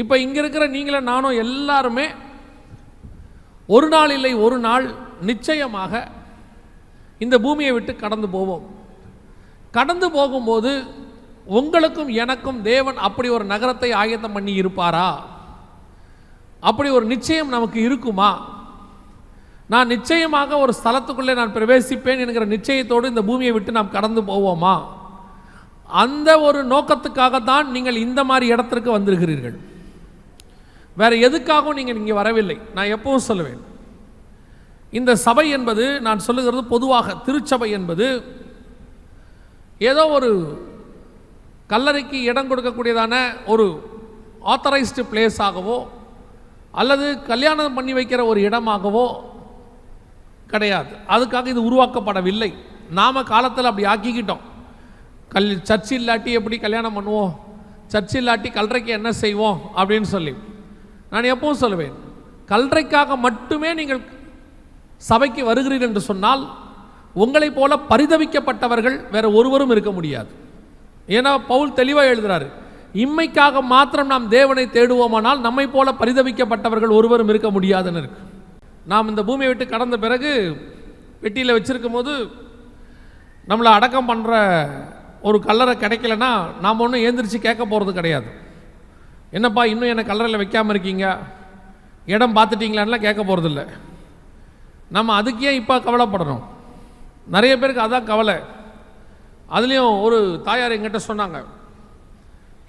இப்போ இங்கே இருக்கிற நீங்களும் நானும் எல்லாருமே ஒரு நாள் இல்லை ஒரு நாள் நிச்சயமாக இந்த பூமியை விட்டு கடந்து போவோம். கடந்து போகும்போது உங்களுக்கும் எனக்கும் தேவன் அப்படி ஒரு நகரத்தை ஆயத்தம் பண்ணி இருப்பாரா? அப்படி ஒரு நிச்சயம் நமக்கு இருக்குமா? நான் நிச்சயமாக ஒரு ஸ்தலத்துக்குள்ளே நான் பிரவேசிப்பேன் என்கிற நிச்சயத்தோடு இந்த பூமியை விட்டு நாம் கடந்து போவோமா? அந்த ஒரு நோக்கத்துக்காக தான் நீங்கள் இந்த மாதிரி இடத்திற்கு வந்திருக்கிறீர்கள். வேறு எதுக்காகவும் நீங்கள் இங்கே வரவில்லை. நான் எப்பவும் சொல்லுவேன். இந்த சபை என்பது நான் சொல்லுகிறது பொதுவாக திருச்சபை என்பது ஏதோ ஒரு கல்லறைக்கு இடம் கொடுக்கக்கூடியதான ஒரு ஆத்தரைஸ்டு பிளேஸாகவோ அல்லது கல்யாணம் பண்ணி வைக்கிற ஒரு இடமாகவோ கிடையாது. அதுக்காக இது உருவாக்கப்படவில்லை. நாம் காலத்தில் அப்படி ஆக்கிக்கிட்டோம். கல் சர்ச் இல்லாட்டி எப்படி கல்யாணம் பண்ணுவோம்? சர்ச் இல்லாட்டி கல்லறைக்கு என்ன செய்வோம்? அப்படின்னு சொல்லி. நான் எப்பவும் சொல்லுவேன் கல்றைக்காக மட்டுமே நீங்கள் சபைக்கு வருகிறீர்கள் என்று சொன்னால் உங்களைப் போல பரிதவிக்கப்பட்டவர்கள் வேற ஒருவரும் இருக்க முடியாது. ஏன்னா பவுல் தெளிவாக எழுதுறாரு இம்மைக்காக மாத்திரம் நாம் தேவனை தேடுவோமானால் நம்மை போல பரிதவிக்கப்பட்டவர்கள் ஒருவரும் இருக்க முடியாதுன்னு இருக்கு. நாம் இந்த பூமியை விட்டு கடந்த பிறகு பெட்டியில் வச்சிருக்கும் போது நம்மளை அடக்கம் பண்ணுற ஒரு கல்லறை கிடைக்கலன்னா நாம் ஒன்றும் ஏந்திரிச்சு கேட்க போகிறது கிடையாது. என்னப்பா இன்னும் என்னை கல்லறையில் வைக்காமல் இருக்கீங்க? இடம் பார்த்துட்டிங்களான்லாம் கேட்க போகிறதில்ல நம்ம அதுக்கு ஏன் இப்போ கவலைப்படணும்? நிறைய பேருக்கு அதான் கவலை. அதுலேயும் ஒரு தாயார் எங்கிட்ட சொன்னாங்க.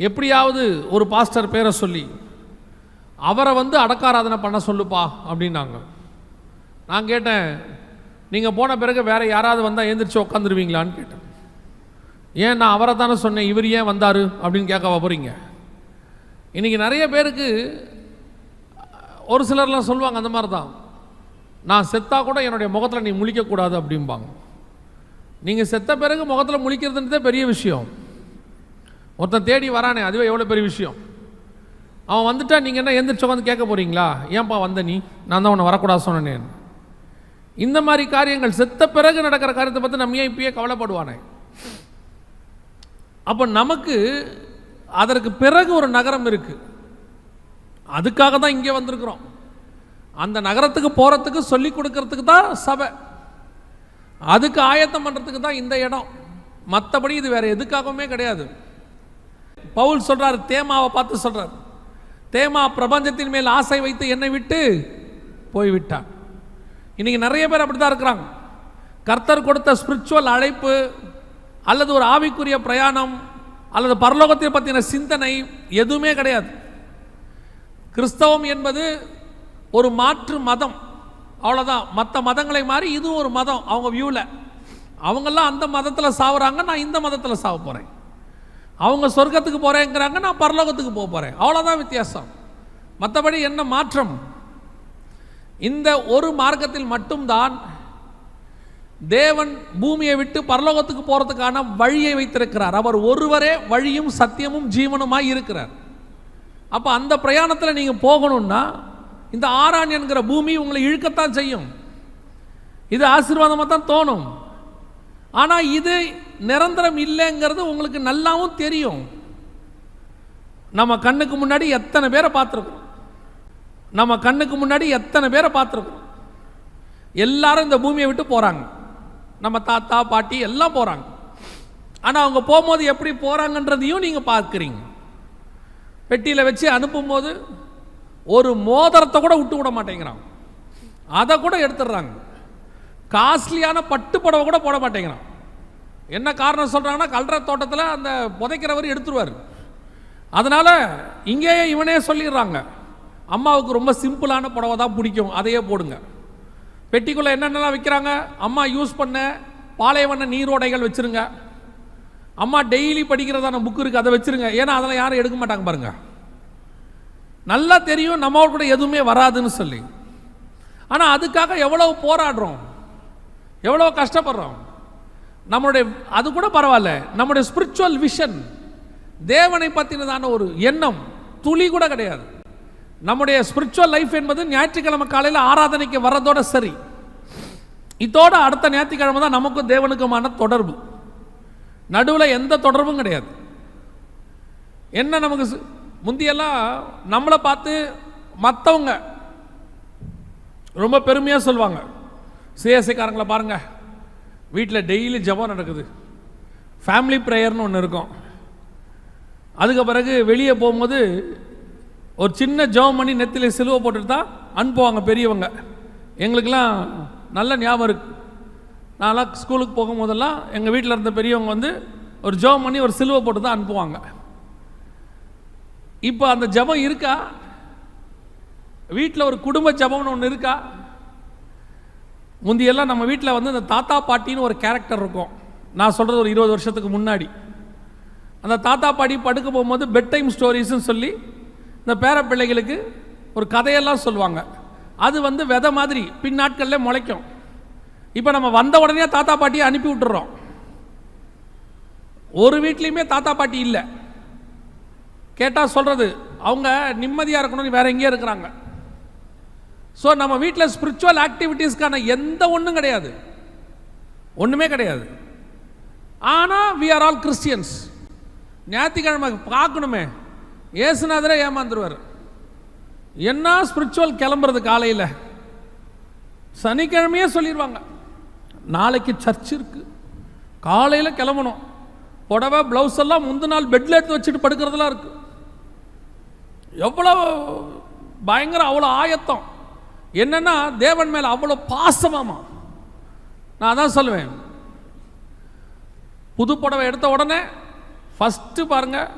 எப்படியாவது ஒரு பாஸ்டர் பேரை சொல்லி அவரை வந்து அடக்காராதனை பண்ண சொல்லுப்பா அப்படின்னாங்க. நான் கேட்டேன் நீங்கள் போன பிறகு வேறு யாராவது வந்தால் எழுந்திரிச்சு உட்காந்துருவீங்களான்னு கேட்டேன். ஏன் நான் அவரை தானே சொன்னேன் இவர் ஏன் வந்தார்? அப்படின்னு கேட்க போகிறீங்க இன்றைக்கி நிறைய பேருக்கு ஒரு சிலர்லாம் சொல்லுவாங்க அந்த மாதிரி தான் நான் செத்தா கூட என்னுடைய முகத்தில் நீ முழிக்கக்கூடாது அப்படிம்பாங்க. நீங்கள் செத்த பிறகு முகத்தில் முழிக்கிறதுன்றதே பெரிய விஷயம். ஒருத்தன் தேடி வரானே அதுவே எவ்வளோ பெரிய விஷயம். அவன் வந்துட்டா நீங்கள் என்ன எந்திரிச்சு உட்காந்து கேட்க போகிறீங்களா ஏன்பா வந்த நீ? நான் தான் உன்னை வரக்கூடாது சொன்னேன். இந்த மாதிரி காரியங்கள் செத்த பிறகு நடக்கிற காரியத்தை பற்றி நம்ம ஏன் இப்பயே கவலைப்படுவானே? அப்போ நமக்கு அதற்கு பிறகு ஒரு நகரம் இருக்குது அதுக்காக தான் இங்கே வந்திருக்கிறோம். அந்த நகரத்துக்கு போகிறதுக்கு சொல்லி கொடுக்கறதுக்கு தான் சபை. அதுக்கு ஆயத்தம் பண்ணுறதுக்கு தான் இந்த இடம். மற்றபடி இது வேறு எதுக்காகவுமே கிடையாது. பவுல் சொல்கிறார் தேமாவை பார்த்து சொல்கிறார் தேமா பிரபஞ்சத்தின் மேல் ஆசை வைத்து என்னை விட்டு போய்விட்டான். இன்னைக்கு நிறைய பேர் அப்படி தான் இருக்கிறாங்க. கர்த்தர் கொடுத்த ஸ்பிரிச்சுவல் அழைப்பு அல்லது ஒரு ஆவிக்குரிய பிரயாணம் அல்லது பரலோகத்தை பற்றின சிந்தனை எதுவுமே கிடையாது. கிறிஸ்தவம் என்பது ஒரு மாற்று மதம். அவ்வளோதான் மற்ற மதங்களை மாதிரி இதுவும் ஒரு மதம். அவங்க வியூவில் அவங்கெல்லாம் அந்த மதத்தில் சாவுறாங்க. நான் இந்த மதத்தில் சாவ போகிறேன் அவங்க சொர்க்கத்துக்கு போகிறேங்கிறாங்க நான் பரலோகத்துக்கு போக போகிறேன் அவ்வளோதான் வித்தியாசம். மற்றபடி என்ன மாற்றம்? இந்த ஒரு மார்க்கத்தில் மட்டும்தான் தேவன் பூமியை விட்டு பரலோகத்துக்கு போகிறதுக்கான வழியை வைத்திருக்கிறார். அவர் ஒருவரே வழியும் சத்தியமும் ஜீவனுமாய் இருக்கிறார். அப்போ அந்த பிரயாணத்தில் நீங்கள் போகணும்னா இந்த ஆரான் என்கிற பூமி உங்களை இழுக்கத்தான் செய்யும். இது ஆசீர்வாதமாக தான் தோணும். ஆனால் இது நிரந்தரம் இல்லைங்கிறது உங்களுக்கு நல்லாவும் தெரியும். நம்ம கண்ணுக்கு முன்னாடி எத்தனை பேரை பார்த்துருக்குறோம்? நம்ம கண்ணுக்கு முன்னாடி எத்தனை பேரை பார்த்துருக்குறோம்? எல்லாரும் இந்த பூமியை விட்டு போகிறாங்க நம்ம தாத்தா பாட்டி எல்லாம் போகிறாங்க ஆனால் அவங்க போகும்போது எப்படி போகிறாங்கன்றதையும் நீங்கள் பார்க்குறீங்க. பெட்டியில் வச்சு அனுப்பும்போது ஒரு மோதிரத்தை கூட விட்டு விட மாட்டேங்கிறான். அதை கூட எடுத்துடுறாங்க. காஸ்ட்லியான பட்டு புடவை கூட போட மாட்டேங்கிறான். என்ன காரணம் சொல்கிறாங்கன்னா கல்ற தோட்டத்தில் அந்த புதைக்கிறவர் எடுத்துருவார். அதனால் இங்கேயே இவனே சொல்லிடுறாங்க. அம்மாவுக்கு ரொம்ப சிம்பிளான புடவை தான் பிடிக்கும். அதையே போடுங்க. பெட்டிக்குள்ளே என்னென்னலாம் விற்கிறாங்க அம்மா யூஸ் பண்ண பாலைவன நீரோடைகள் வச்சுருங்க. அம்மா டெய்லி படிக்கிறதான புக்கு இருக்குது அதை வச்சுருங்க. ஏன்னா அதெல்லாம் யாரும் எடுக்க மாட்டாங்க பாருங்கள் நல்லா தெரியும் நம்ம கூட எதுவுமே வராதுன்னு சொல்லி. ஆனால் அதுக்காக எவ்வளவு போராடுறோம்? எவ்வளோ கஷ்டப்படுறோம்? நம்மளுடைய அது கூட பரவாயில்ல. நம்முடைய ஸ்பிரிச்சுவல் விஷன் தேவனை பற்றினதான ஒரு எண்ணம் துளி கூட கிடையாது. நம்முடைய ஸ்பிரிச்சுவல் லைஃப் என்பது ஞாயிற்றுக்கிழமை காலையில் ஆராதனைக்கு வர்றதோட சரி. இதோட அடுத்த ஞாயிற்றுக்கிழமை தான் நமக்கும் தேவனுக்குமான தொடர்பு. நடுவில் எந்த தொடர்பும் கிடையாது. என்ன நமக்கு முந்தியெல்லாம் நம்மளை பார்த்து மற்றவங்க ரொம்ப பெருமையாக சொல்லுவாங்க சிஎஸ்சிக்காரங்களை பாருங்கள் வீட்டில் டெய்லி ஜெபம் நடக்குது. ஃபேமிலி ப்ரேயர்னு ஒன்று இருக்கும். அதுக்கு பிறகு வெளியே போகும்போது ஒரு சின்ன ஜெபம் பண்ணி நெத்தில சிலுவை போட்டுட்டு தான் அனுப்புவாங்க பெரியவங்க. எங்களுக்கெல்லாம் நல்ல ஞாபகம் இருக்குது நான்லாம் ஸ்கூலுக்கு போகும்போதெல்லாம் எங்கள் வீட்டில் இருந்த பெரியவங்க வந்து ஒரு ஜெபம் பண்ணி ஒரு சிலுவை போட்டு தான் அனுப்புவாங்க இப்போ அந்த ஜெபம் இருக்கா? வீட்டில் ஒரு குடும்ப ஜெபம்னு ஒன்று இருக்கா? முந்தியெல்லாம் நம்ம வீட்டில் வந்து இந்த தாத்தா பாட்டின்னு ஒரு கேரக்டர் இருக்கும். நான் சொல்கிறது ஒரு இருபது வருஷத்துக்கு முன்னாடி. அந்த தாத்தா பாட்டி படுக்க போகும்போது பெட் டைம் ஸ்டோரிஸ்ன்னு சொல்லி இந்த பேர பிள்ளைகளுக்கு ஒரு கதையெல்லாம் சொல்லுவாங்க. அது வந்து விதை மாதிரி பின் நாட்களில் முளைக்கும். இப்போ நம்ம வந்த உடனே தாத்தா பாட்டியை அனுப்பி விட்டுறோம். ஒரு வீட்லேயுமே தாத்தா பாட்டி இல்லை. கேட்டால் சொல்கிறது அவங்க நிம்மதியாக இருக்கணும்னு வேற எங்கேயே இருக்கிறாங்க. ஸோ நம்ம வீட்டில் ஸ்பிரிச்சுவல் ஆக்டிவிட்டீஸ்க்கான எந்த ஒன்றும் கிடையாது. ஒன்றுமே கிடையாது. ஆனால் வி ஆர் ஆல் கிறிஸ்டியன்ஸ் ஞாயிற்றுக்கிழமை பார்க்கணுமே. ஏசுநாதரே ஏமாந்துருவார். என்ன ஸ்பிரிச்சுவல் கிளம்புறது காலையில்? சனிக்கிழமையே சொல்லிடுவாங்க நாளைக்கு சர்ச் இருக்கு. காலையில் கிளம்பணும். புடவை ப்ளவுஸ் எல்லாம் முந்தின நாள் பெட்டில் எடுத்து வச்சுட்டு படுக்கிறதுலாம் இருக்கு. எவ்வளோ பயங்கர அவ்வளோ ஆயத்தம். என்னென்னா தேவன் மேலே அவ்வளோ பாசமாமா. நான் அதான் சொல்லுவேன். புது புடவை எடுத்த உடனே ஃபஸ்ட்டு பாருங்க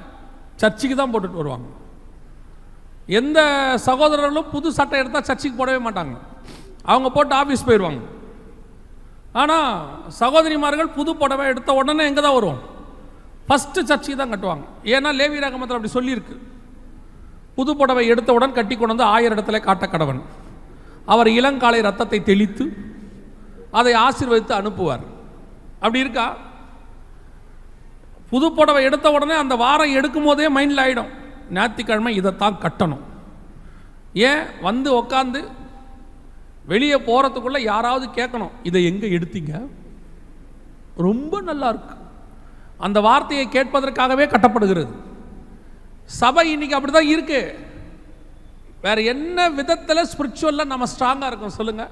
சர்ச்சுக்கு தான் போட்டுட்டு வருவாங்க. எந்த சகோதரர்களும் புது சட்டை எடுத்தால் சர்ச்சுக்கு போடவே மாட்டாங்க. அவங்க போட்டு ஆஃபீஸ் போயிடுவாங்க ஆனால் சகோதரிமார்கள் புது புடவை எடுத்த உடனே எங்கே தான் வருவோம்? ஃபஸ்ட்டு சர்ச்சுக்கு தான் கட்டுவாங்க. ஏன்னா லேவி ரகமத்தில் அப்படி சொல்லியிருக்கு. புது புடவை எடுத்தவுடன் கட்டி கொண்டு வந்து ஆயிரம் இடத்துல காட்ட கடவன். அவர் இளங்காலை ரத்தத்தை தெளித்து அதை ஆசீர்வதித்து அனுப்புவார். அப்படி இருக்கா? புது புடவை எடுத்த உடனே அந்த வாரம் எடுக்கும் போதே மைண்டில் ஆகிடும் ஞாயிற்றுக்கிழமை இதைத்தான் கட்டணும். ஏன்? வந்து உக்காந்து வெளியே போகிறதுக்குள்ளே யாராவது கேட்கணும் இதை எங்கே எடுத்தீங்க? ரொம்ப நல்லா இருக்கு. அந்த வார்த்தையை கேட்பதற்காகவே கட்டப்படுகிறது. சபை இன்னைக்கு அப்படி தான் இருக்குது வேறு என்ன விதத்தில் ஸ்பிரிச்சுவலில் நம்ம ஸ்ட்ராங்காக இருக்கோம் சொல்லுங்கள்